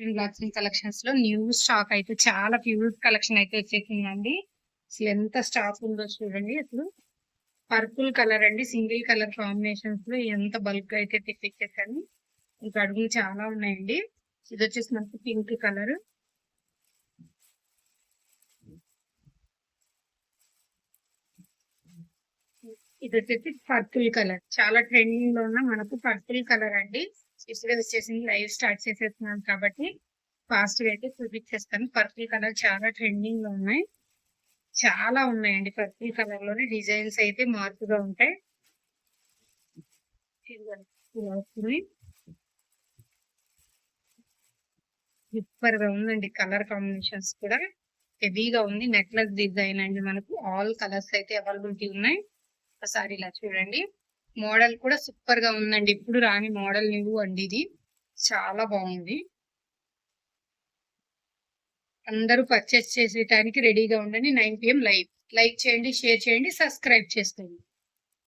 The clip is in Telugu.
బ్లాక్స్ కలెక్షన్స్లో న్యూ స్టాక్ అయితే చాలా ప్యూర్ కలెక్షన్ అయితే వచ్చేసిందండి. అసలు ఎంత స్టాక్ ఉందో చూడండి. అసలు పర్పుల్ కలర్ అండి. సింగిల్ కలర్ కాంబినేషన్స్లో ఎంత బల్క్ అయితే తెప్పించేసాను ఇంకా అడుగులు చాలా ఉన్నాయండి. ఇది వచ్చేసి మనకి పింక్ కలర్ ఇది వచ్చేసి పర్పుల్ కలర్ చాలా ట్రెండింగ్లో ఉన్న మనకు పర్పుల్ కలర్ అండి. ఇప్పుడే వచ్చేసింది. లైవ్ స్టార్ట్ చేసేస్తున్నాను కాబట్టి ఫాస్ట్గా అయితే చూపించేస్తాను. పర్పుల్ కలర్ చాలా ట్రెండింగ్లో ఉన్నాయి. చాలా ఉన్నాయండి పర్పుల్ కలర్లోనే డిజైన్స్ అయితే మార్పుగా ఉంటాయి. సూపర్గా ఉందండి కలర్ కాంబినేషన్స్ కూడా. హెవీగా ఉంది. నెక్లెస్ డిజైన్ అండి మనకు. ఆల్ కలర్స్ అయితే అవైలబిలిటీ ఉన్నాయి. ఒకసారి ఇలా చూడండి. మోడల్ కూడా సూపర్గా ఉందండి. ఇప్పుడు రాని మోడల్ న్యూ అండి ఇది. చాలా బాగుంది. అందరూ పర్చేస్ చేసేటానికి రెడీగా ఉండండి. Nine PM live. లైక్ చేయండి షేర్ చేయండి సబ్స్క్రైబ్ చేసుకోండి.